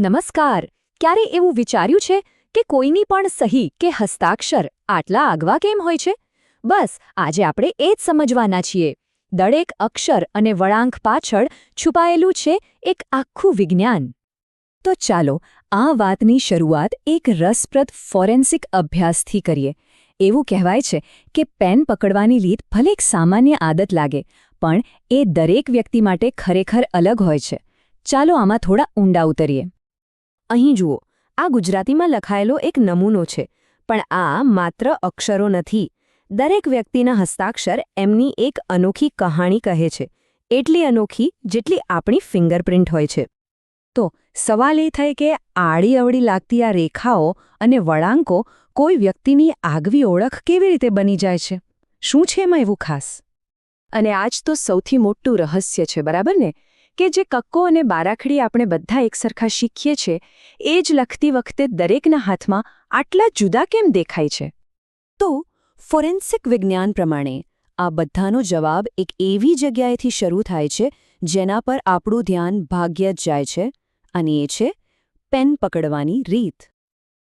નમસ્કાર. ક્યારે એવું વિચાર્યું છે કે કોઈની પણ સહી કે હસ્તાક્ષર આટલા આગવા કેમ હોય છે? બસ, આજે આપણે એ જ સમજવાના છીએ. દરેક અક્ષર અને વળાંક પાછળ છુપાયેલું છે એક આખું વિજ્ઞાન. તો ચાલો, આ વાતની શરૂઆત એક રસપ્રદ ફોરેન્સિક અભ્યાસથી કરીએ. એવું કહેવાય છે કે પેન પકડવાની રીત ભલે એક સામાન્ય આદત લાગે, પણ એ દરેક વ્યક્તિ માટે ખરેખર અલગ હોય છે. ચાલો આમાં થોડા ઊંડા ઉતરીએ. અહીં જુઓ, આ ગુજરાતીમાં લખાયેલો એક નમૂનો છે, પણ આ માત્ર અક્ષરો નથી. દરેક વ્યક્તિના હસ્તાક્ષર એમની એક અનોખી કહાણી કહે છે, એટલી અનોખી જેટલી આપણી ફિંગરપ્રિન્ટ હોય છે. તો સવાલ એ થાય કે આડી અવળી લાગતી આ રેખાઓ અને વળાંકો કોઈ વ્યક્તિની આગવી ઓળખ કેવી રીતે બની જાય છે? શું છે એમાં એવું ખાસ? અને આજ તો સૌથી મોટું રહસ્ય છે, બરાબર ને? કે જે કક્કો અને બારાખડી આપણે બધા એકસરખા શીખીએ છીએ, એ જ લખતી વખતે દરેકના હાથમાં આટલા જુદા કેમ દેખાય છે? તો ફોરેન્સિક વિજ્ઞાન પ્રમાણે આ બધાનો જવાબ એક એવી જગ્યાએથી શરૂ થાય છે જેના પર આપણું ધ્યાન ભાગ્ય જ જાય છે અને એ છે પેન પકડવાની રીત.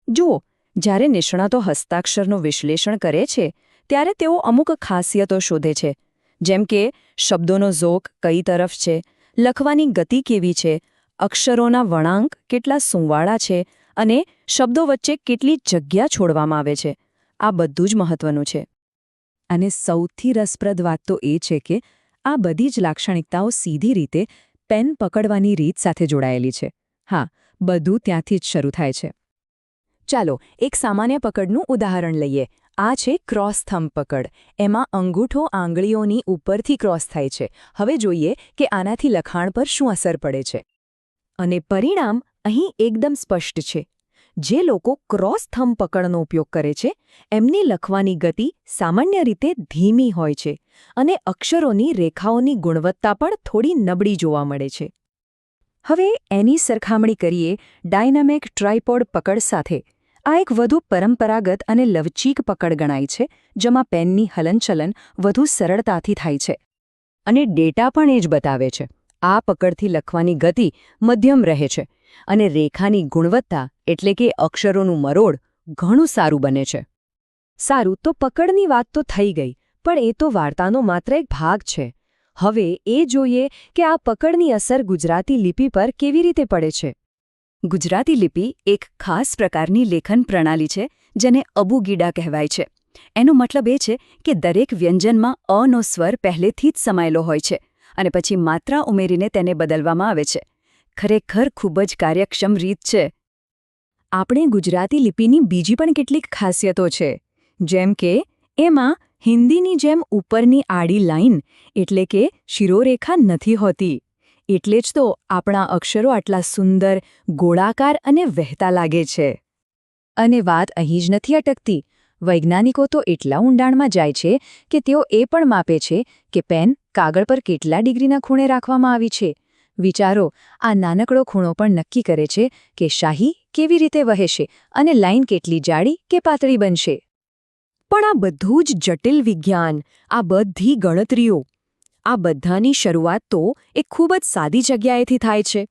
જુઓ, જ્યારે નિષ્ણાતો હસ્તાક્ષરનું વિશ્લેષણ કરે છે, ત્યારે તેઓ અમુક ખાસિયતો શોધે છે, જેમ કે શબ્દોનો ઝોક કઈ તરફ છે લખવાની ગતિ કેવી છે? અક્ષરોના વળાંક કેટલા સુંવાળા છે? અને શબ્દો વચ્ચે કેટલી જગ્યા છોડવામાં આવે છે? આ બધું જ મહત્વનું છે. અને સૌથી રસપ્રદ વાત તો એ છે કે, આ બધી જ લાક્ષણિકતાઓ સીધી રીતે પેન પકડવાની રીત સાથે જોડાયેલી છે. હા, બધું ત્યાંથી જ શરૂ થાય છે. ચાલો, એક સામાન્ય પકડનું ઉદાહરણ લઈએ. આ છે ક્રોસ થંબ પકડ. એમાં અંગૂઠો આંગળીઓની ઉપરથી ક્રોસ થાય છે. હવે જોઈએ કે આનાથી લખાણ પર શું અસર પડે છે. અને પરિણામ અહીં એકદમ સ્પષ્ટ છે. જે લોકો ક્રોસ થંબ પકડનો ઉપયોગ કરે છે, એમની લખવાની ગતિ સામાન્ય રીતે ધીમી હોય છે અને અક્ષરોની રેખાઓની ગુણવત્તા પણ થોડી નબળી જોવા મળે છે. હવે એની સરખામણી કરીએ ડાયનામિક ટ્રાયપોડ પકડ સાથે. આ એક વધુ પરંપરાગત અને લવચીક પકડ ગણાય છે, જેમાં પેનની હલનચલન વધુ સરળતાથી થાય છે. અને ડેટા પણ એ જ બતાવે છે. આ પકડથી લખવાની ગતિ મધ્યમ રહે છે અને રેખાની ગુણવત્તા એટલે કે અક્ષરોનું મરોડ ઘણું સારું બને છે. સારું, તો પકડની વાત તો થઈ ગઈ, પણ એ તો વાર્તાનો માત્ર એક ભાગ છે. હવે એ જોઈએ કે આ પકડની અસર ગુજરાતી લિપિ પર કેવી રીતે પડે છે. ગુજરાતી લિપિ એક ખાસ પ્રકારની લેખન પ્રણાલી છે, જેને અબુગીડા કહેવાય છે. એનો મતલબ એ છે કે દરેક વ્યંજનમાં અનો સ્વર પહેલેથી જ સમાયેલો હોય છે અને પછી માત્રા ઉમેરીને તેને બદલવામાં આવે છે. ખરેખર ખૂબ જ કાર્યક્ષમ રીત છે. આપણે ગુજરાતી લિપિની બીજી પણ કેટલીક ખાસિયતો છે, જેમ કે એમાં હિન્દીની જેમ ઉપરની આડી લાઇન એટલે કે શિરોરેખા નથી હોતી. એટલે જ તો આપણા અક્ષરો આટલા સુંદર, ગોળાકાર અને વહેતા લાગે છે. અને વાત અહીં જ નથી અટકતી. વૈજ્ઞાનિકો તો એટલા ઊંડાણમાં જાય છે કે તેઓ એ પણ માપે છે કે પેન કાગળ પર કેટલા ડિગ્રીના ખૂણે રાખવામાં આવી છે. વિચારો, આ નાનકડો ખૂણો પણ નક્કી કરે છે કે શાહી કેવી રીતે વહેશે અને લાઈન કેટલી જાડી કે પાતળી બનશે. પણ આ બધું જ જટિલ વિજ્ઞાન, આ બધી ગણતરીઓ આ બધાની શરૂઆત તો એક ખૂબ જ સાદી જગ્યાએથી થાય છે.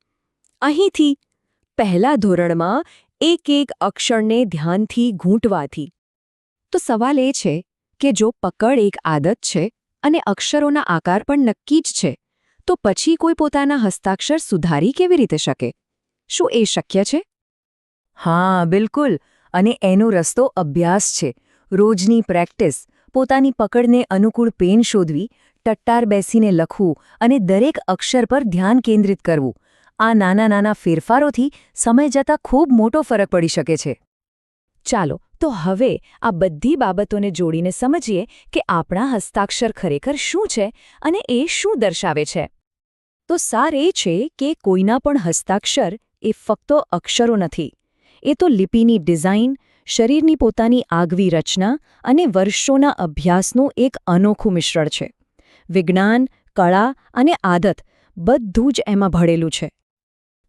અહીંથી, પહેલા ધોરણમાં એક એક અક્ષરને ધ્યાનથી ઘૂંટવાથી. તો સવાલ એ છે કે જો પકડ એક આદત છે અને અક્ષરોના આકાર પણ નક્કી જ છે, તો પછી કોઈ પોતાના હસ્તાક્ષર સુધારી કેવી રીતે શકે? શું એ શક્ય છે? હા, બિલકુલ. અને એનો રસ્તો અભ્યાસ છે. રોજની પ્રેક્ટિસ, પોતાની પકડને અનુકૂળ પેન શોધવી ટટ્ટાર બેસીને લખવું અને દરેક અક્ષર પર ધ્યાન કેન્દ્રિત કરવું. આ નાના નાના ફેરફારોથી સમય જતાં ખૂબ મોટો ફરક પડી શકે છે. ચાલો, તો હવે આ બધી બાબતોને જોડીને સમજીએ કે આપણા હસ્તાક્ષર ખરેખર શું છે અને એ શું દર્શાવે છે. તો સાર એ છે કે કોઈના પણ હસ્તાક્ષર એ ફક્ત અક્ષરો નથી. એ તો લિપિની ડિઝાઇન, શરીરની પોતાની આગવી રચના અને વર્ષોના અભ્યાસનું એક અનોખું મિશ્રણ છે. વિજ્ઞાન, કળા અને આદત બધું જ એમાં ભળેલું છે.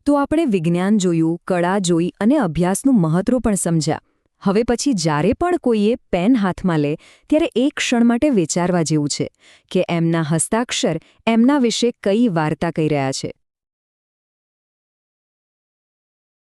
તો આપણે વિજ્ઞાન જોયું, કળા જોઈ અને અભ્યાસનું મહત્વ પણ સમજ્યા. હવે પછી જ્યારે પણ કોઈએ પેન હાથમાં લે, ત્યારે એક ક્ષણ માટે વિચારવા જેવું છે કે એમના હસ્તાક્ષર એમના વિશે કઈ વાર્તા કહી રહ્યા છે.